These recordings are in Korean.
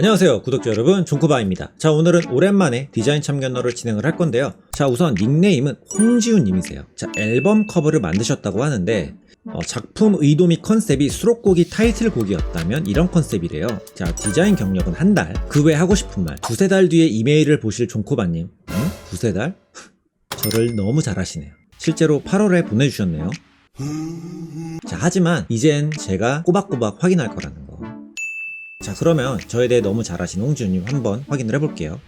안녕하세요 구독자 여러분. 종코바입니다. 자 오늘은 오랜만에 디자인 참견러를 진행을 할 건데요. 자 우선 닉네임은 홍지훈 님이세요. 자 앨범 커버를 만드셨다고 하는데 어, 작품 의도 및 컨셉이 수록곡이 타이틀곡이었다면 이런 컨셉이래요. 자 디자인 경력은 한달그 외 하고 싶은 말. 두세 달 뒤에 이메일을 보실 종코바님. 응? 두세 달? 저를 너무 잘하시네요. 실제로 8월에 보내주셨네요. 자 하지만 이젠 제가 꼬박꼬박 확인할 거라는 거 자 그러면 저에 대해 너무 잘 아시는 홍준님 한번 확인을 해볼게요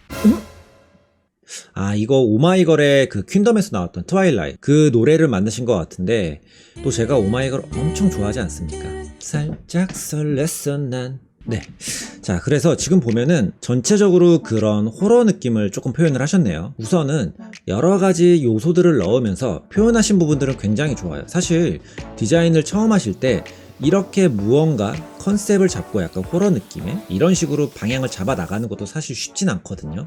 아 이거 오마이걸의 그 퀸덤에서 나왔던 트와일라이트 그 노래를 만드신 것 같은데 또 제가 오마이걸 엄청 좋아하지 않습니까 살짝 설렜어 난 네. 자, 그래서 지금 보면은 전체적으로 그런 호러 느낌을 조금 표현을 하셨네요. 우선은 여러 가지 요소들을 넣으면서 표현하신 부분들은 굉장히 좋아요. 사실 디자인을 처음 하실 때 이렇게 무언가 컨셉을 잡고 약간 호러 느낌의 이런 식으로 방향을 잡아 나가는 것도 사실 쉽진 않거든요.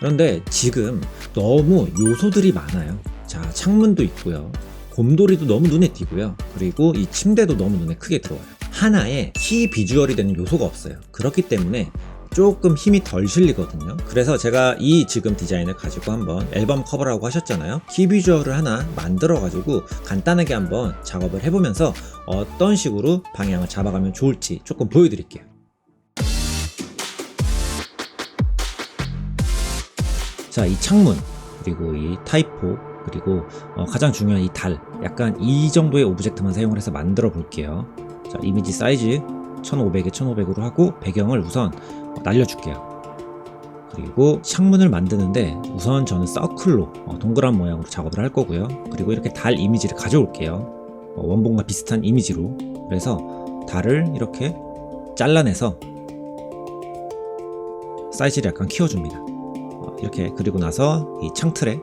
그런데 지금 너무 요소들이 많아요. 자, 창문도 있고요. 곰돌이도 너무 눈에 띄고요. 그리고 이 침대도 너무 눈에 크게 들어와요. 하나의 키 비주얼이 되는 요소가 없어요. 그렇기 때문에 조금 힘이 덜 실리거든요. 그래서 제가 이 지금 디자인을 가지고 한번 앨범 커버라고 하셨잖아요. 키 비주얼을 하나 만들어 가지고 간단하게 한번 작업을 해보면서 어떤 식으로 방향을 잡아가면 좋을지 조금 보여드릴게요. 자, 이 창문, 그리고 이 타이포, 그리고 어, 가장 중요한 이 달, 약간 이 정도의 오브젝트만 사용을 해서 만들어 볼게요. 자, 이미지 사이즈 1500에 1500으로 하고 배경을 우선 어, 날려줄게요. 그리고 창문을 만드는데 우선 저는 서클로 어, 동그란 모양으로 작업을 할 거고요. 그리고 이렇게 달 이미지를 가져올게요. 어, 원본과 비슷한 이미지로. 그래서 달을 이렇게 잘라내서 사이즈를 약간 키워줍니다. 어, 이렇게 그리고 나서 이 창틀에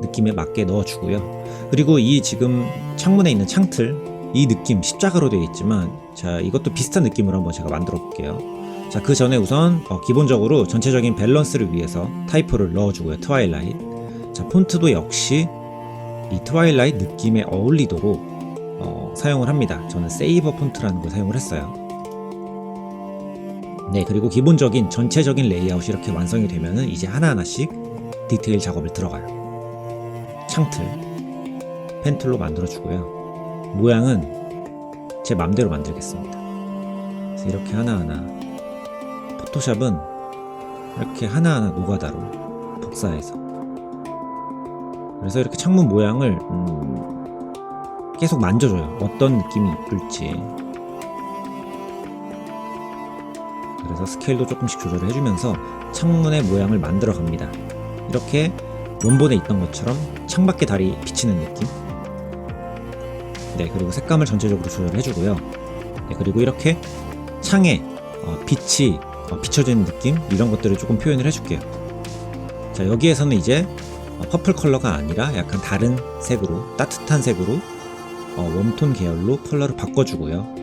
느낌에 맞게 넣어주고요. 그리고 이 지금 창문에 있는 창틀 이 느낌 십자가로 되어 있지만 자 이것도 비슷한 느낌으로 한번 제가 만들어 볼게요. 자 그 전에 우선 어, 기본적으로 전체적인 밸런스를 위해서 타이포를 넣어주고요. 트와일라이트. 자 폰트도 역시 이 트와일라이트 느낌에 어울리도록 어, 사용을 합니다. 저는 세이버 폰트라는 걸 사용을 했어요. 네 그리고 기본적인 전체적인 레이아웃이 이렇게 완성이 되면은 이제 하나하나씩 디테일 작업을 들어가요. 창틀 펜툴로 만들어주고요. 모양은 제 맘대로 만들겠습니다. 그래서 이렇게 하나하나 포토샵은 이렇게 하나하나 노가다로 복사해서 그래서 이렇게 창문 모양을 음, 계속 만져줘요. 어떤 느낌이 이쁠지 그래서 스케일도 조금씩 조절을 해주면서 창문의 모양을 만들어 갑니다. 이렇게 원본에 있던 것처럼 창밖에 달이 비치는 느낌. 네, 그리고 색감을 전체적으로 조절해주고요. 네, 그리고 이렇게 창에 어, 빛이 어, 비춰지는 느낌 이런 것들을 조금 표현을 해줄게요. 자, 여기에서는 이제 어, 퍼플 컬러가 아니라 약간 다른 색으로 따뜻한 색으로 어, 웜톤 계열로 컬러를 바꿔주고요.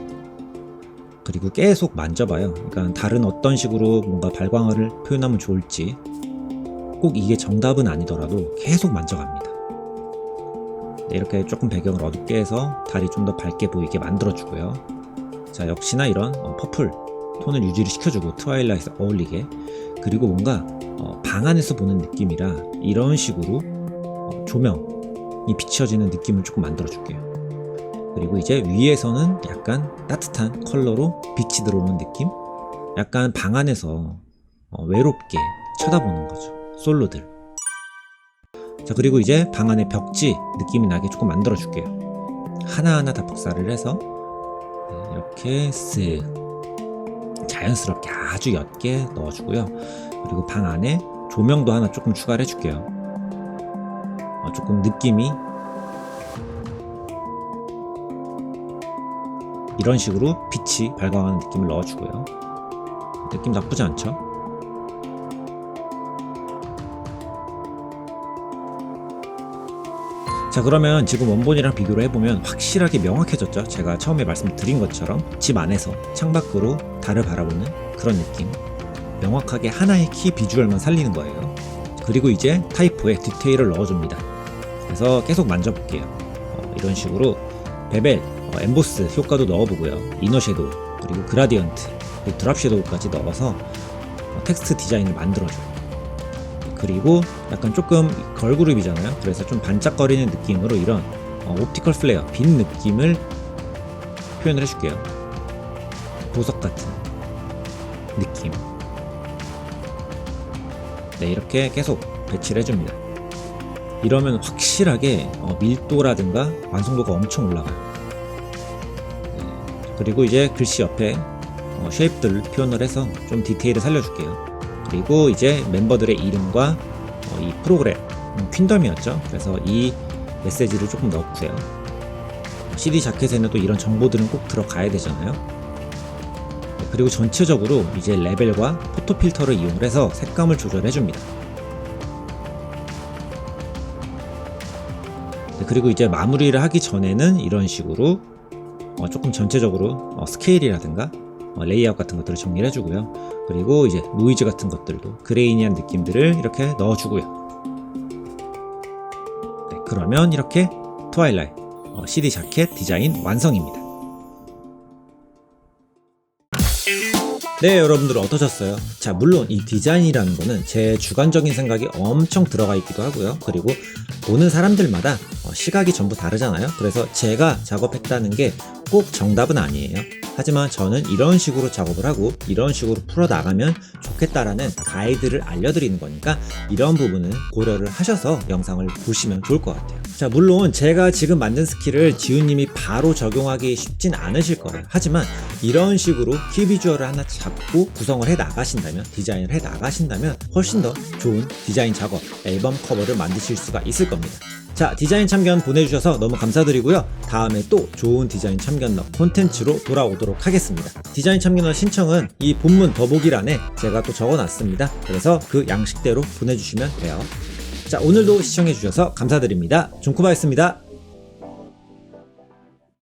그리고 계속 만져봐요. 그러니까 다른 어떤 식으로 뭔가 발광을 표현하면 좋을지 꼭 이게 정답은 아니더라도 계속 만져갑니다. 네, 이렇게 조금 배경을 어둡게 해서 달이 좀 더 밝게 보이게 만들어주고요. 자, 역시나 이런 어, 퍼플 톤을 유지를 시켜주고 트와일라이트 어울리게 그리고 뭔가 어, 방 안에서 보는 느낌이라 이런 식으로 어, 조명이 비춰지는 느낌을 조금 만들어줄게요. 그리고 이제 위에서는 약간 따뜻한 컬러로 빛이 들어오는 느낌? 약간 방 안에서 어, 외롭게 쳐다보는 거죠. 솔로들. 자, 그리고 이제 방 안에 벽지 느낌이 나게 조금 만들어 줄게요. 하나하나 다 복사를 해서 네, 이렇게 쓱 자연스럽게 아주 옅게 넣어주고요. 그리고 방 안에 조명도 하나 조금 추가를 해줄게요. 어, 조금 느낌이 이런 식으로 빛이 발광하는 느낌을 넣어주고요. 느낌 나쁘지 않죠? 자 그러면 지금 원본이랑 비교를 해보면 확실하게 명확해졌죠? 제가 처음에 말씀드린 것처럼 집 안에서 창밖으로 달을 바라보는 그런 느낌. 명확하게 하나의 키 비주얼만 살리는 거예요. 그리고 이제 타이포에 디테일을 넣어줍니다. 그래서 계속 만져볼게요. 어, 이런 식으로 베벨, 어, 엠보스 효과도 넣어보고요. 이너 섀도우 그리고 그라디언트 드랍 섀도우까지 넣어서 어, 텍스트 디자인을 만들어줘요. 그리고 약간 조금 걸그룹이잖아요. 그래서 좀 반짝거리는 느낌으로 이런 어, 옵티컬 플레어, 빈 느낌을 표현을 해줄게요. 보석 같은 느낌. 네, 이렇게 계속 배치를 해줍니다. 이러면 확실하게 어, 밀도라든가 완성도가 엄청 올라가요. 네, 그리고 이제 글씨 옆에 어, 쉐입들을 표현을 해서 좀 디테일을 살려줄게요. 그리고 이제 멤버들의 이름과 어, 이 프로그램 음, 퀸덤이었죠. 그래서 이 메시지를 조금 넣고요. CD 자켓에는 또 이런 정보들은 꼭 들어가야 되잖아요. 네, 그리고 전체적으로 이제 레벨과 포토 필터를 이용해서 색감을 조절해 줍니다. 네, 그리고 이제 마무리를 하기 전에는 이런 식으로 어, 조금 전체적으로 어, 스케일이라든가 어, 레이아웃 같은 것들을 정리를 해주고요. 그리고 이제 노이즈 같은 것들도 그레이니한 느낌들을 이렇게 넣어주고요. 네, 그러면 이렇게 트와일라이트 어, CD 자켓 디자인 완성입니다. 네, 여러분들 어떠셨어요? 자, 물론 이 디자인이라는 거는 제 주관적인 생각이 엄청 들어가 있기도 하고요. 그리고 보는 사람들마다 어, 시각이 전부 다르잖아요. 그래서 제가 작업했다는 게 꼭 정답은 아니에요. 하지만 저는 이런 식으로 작업을 하고 이런 식으로 풀어 나가면 좋겠다라는 가이드를 알려드리는 거니까 이런 부분은 고려를 하셔서 영상을 보시면 좋을 것 같아요. 자, 물론 제가 지금 만든 스킬을 지훈님이 바로 적용하기 쉽진 않으실 거예요. 하지만 이런 식으로 키 비주얼을 하나 잡고 구성을 해 나가신다면, 디자인을 해 나가신다면 훨씬 더 좋은 디자인 작업, 앨범 커버를 만드실 수가 있을 겁니다. 자, 디자인 참견 보내주셔서 너무 감사드리고요. 다음에 또 좋은 디자인 참견러 콘텐츠로 돌아오도록 하겠습니다. 디자인 참견러 신청은 이 본문 더보기란에 제가 또 적어놨습니다. 그래서 그 양식대로 보내주시면 돼요. 자, 오늘도 시청해주셔서 감사드립니다. 종쿠바였습니다.